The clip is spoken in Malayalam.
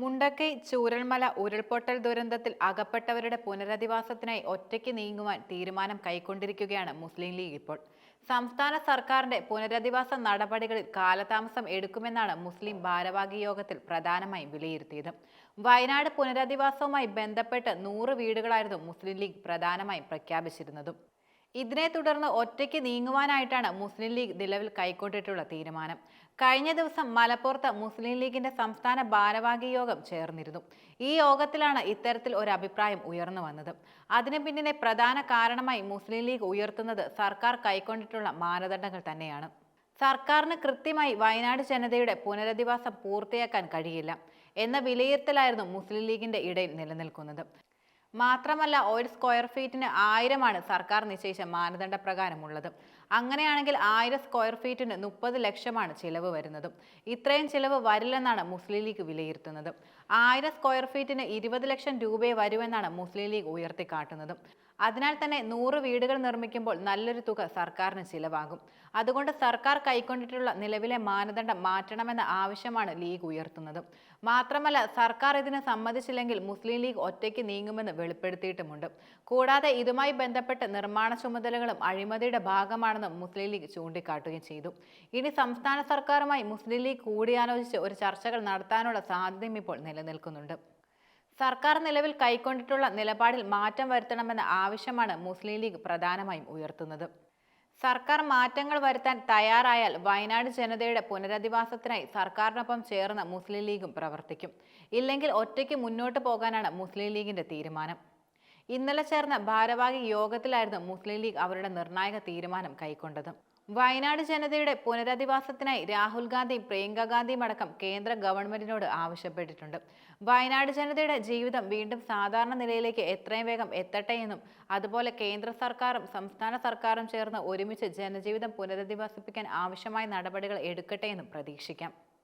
മുണ്ടക്കൈ ചൂരൽമല ഉരുൾപൊട്ടൽ ദുരന്തത്തിൽ അകപ്പെട്ടവരുടെ പുനരധിവാസത്തിനായി ഒറ്റയ്ക്ക് നീങ്ങുവാൻ തീരുമാനം കൈക്കൊണ്ടിരിക്കുകയാണ് മുസ്ലിം ലീഗ് ഇപ്പോൾ. സംസ്ഥാന സർക്കാരിന്റെ പുനരധിവാസ നടപടികളിൽ കാലതാമസം എടുക്കുമെന്നാണ് മുസ്ലിം ഭാരവാഹി യോഗത്തിൽ പ്രധാനമായും വിലയിരുത്തിയത്. വയനാട് പുനരധിവാസവുമായി ബന്ധപ്പെട്ട് നൂറ് വീടുകളായിരുന്നു മുസ്ലിം ലീഗ് പ്രധാനമായും പ്രഖ്യാപിച്ചിരുന്നതും. ഇതിനെ തുടർന്ന് ഒറ്റയ്ക്ക് നീങ്ങുവാനായിട്ടാണ് മുസ്ലിം ലീഗ് നിലവിൽ കൈക്കൊണ്ടിട്ടുള്ള തീരുമാനം. കഴിഞ്ഞ ദിവസം മലപ്പുറത്ത് മുസ്ലിം ലീഗിന്റെ സംസ്ഥാന ഭാരവാഹി യോഗം ചേർന്നിരുന്നു. ഈ യോഗത്തിലാണ് ഇത്തരത്തിൽ ഒരു അഭിപ്രായം ഉയർന്നു വന്നത്. അതിന് പിന്നിലെ പ്രധാന കാരണമായി മുസ്ലിം ലീഗ് ഉയർത്തുന്നത് സർക്കാർ കൈക്കൊണ്ടിട്ടുള്ള മാനദണ്ഡങ്ങൾ തന്നെയാണ്. സർക്കാരിന് കൃത്യമായി വയനാട് ജനതയുടെ പുനരധിവാസം പൂർത്തിയാക്കാൻ കഴിയില്ല എന്ന വിലയിരുത്തലായിരുന്നു മുസ്ലിം ലീഗിന്റെ ഇടയിൽ നിലനിൽക്കുന്നത്. മാത്രമല്ല ഒരു സ്ക്വയർ ഫീറ്റിന് ആയിരമാണ് സർക്കാർ നിശ്ചയിച്ച മാനദണ്ഡ പ്രകാരമുള്ളത് അങ്ങനെയാണെങ്കിൽ ആയിരം സ്ക്വയർ ഫീറ്റിന് മുപ്പത് ലക്ഷമാണ് ചിലവ് വരുന്നത്. ഇത്രയും ചിലവ് വരില്ലെന്നാണ് മുസ്ലിം ലീഗ് വിലയിരുത്തുന്നത്. ആയിരം സ്ക്വയർ ഫീറ്റിന് ഇരുപത് ലക്ഷം രൂപയെ വരുമെന്നാണ് മുസ്ലിം ലീഗ് ഉയർത്തിക്കാട്ടുന്നത്. അതിനാൽ തന്നെ നൂറ് വീടുകൾ നിർമ്മിക്കുമ്പോൾ നല്ലൊരു തുക സർക്കാരിന് ചിലവാകും. അതുകൊണ്ട് സർക്കാർ കൈക്കൊണ്ടിട്ടുള്ള നിലവിലെ മാനദണ്ഡം മാറ്റണമെന്ന ആവശ്യമാണ് ലീഗ് ഉയർത്തുന്നത്. മാത്രമല്ല സർക്കാർ ഇതിന് സമ്മതിച്ചില്ലെങ്കിൽ മുസ്ലിം ലീഗ് ഒറ്റയ്ക്ക് നീങ്ങുമെന്ന് വെളിപ്പെടുത്തിയിട്ടുമുണ്ട്. കൂടാതെ ഇതുമായി ബന്ധപ്പെട്ട് നിർമ്മാണ ചുമതലകളും അഴിമതിയുടെ ഭാഗമാണെന്നും മുസ്ലിം ലീഗ് ചൂണ്ടിക്കാട്ടുകയും ചെയ്തു. ഇനി സംസ്ഥാന സർക്കാരുമായി മുസ്ലിം ലീഗ് കൂടിയാലോചിച്ച് ഒരു ചർച്ചകൾ നടത്താനുള്ള സാധ്യതയും ഇപ്പോൾ നിലനിൽക്കുന്നുണ്ട്. സർക്കാർ നിലവിൽ കൈക്കൊണ്ടിട്ടുള്ള നിലപാടിൽ മാറ്റം വരുത്തണമെന്ന ആവശ്യമാണ് മുസ്ലിം ലീഗ് പ്രധാനമായും ഉയർത്തുന്നത്. സർക്കാർ മാറ്റങ്ങൾ വരുത്താൻ തയ്യാറായാൽ വയനാട് ജനതയുടെ പുനരധിവാസത്തിനായി സർക്കാരിനൊപ്പം ചേർന്ന് മുസ്ലിം ലീഗും പ്രവർത്തിക്കും. ഇല്ലെങ്കിൽ ഒറ്റയ്ക്ക് മുന്നോട്ട് പോകാനാണ് മുസ്ലിം ലീഗിന്റെ തീരുമാനം. ഇന്നലെ ചേർന്ന ഭാരവാഹി യോഗത്തിലായിരുന്നു മുസ്ലിം ലീഗ് അവരുടെ നിർണായക തീരുമാനം കൈക്കൊണ്ടത്. വയനാട് ജനതയുടെ പുനരധിവാസത്തിനായി രാഹുൽ ഗാന്ധിയും പ്രിയങ്ക ഗാന്ധിയും അടക്കം കേന്ദ്ര ഗവൺമെന്റിനോട് ആവശ്യപ്പെട്ടിട്ടുണ്ട്. വയനാട് ജനതയുടെ ജീവിതം വീണ്ടും സാധാരണ നിലയിലേക്ക് എത്രയും വേഗം എത്തട്ടെ എന്നും അതുപോലെ കേന്ദ്ര സർക്കാരും സംസ്ഥാന സർക്കാരും ചേർന്ന് ഒരുമിച്ച് ജനജീവിതം പുനരധിവാസിപ്പിക്കാൻ ആവശ്യമായ നടപടികൾ എടുക്കട്ടെ എന്നും പ്രതീക്ഷിക്കാം.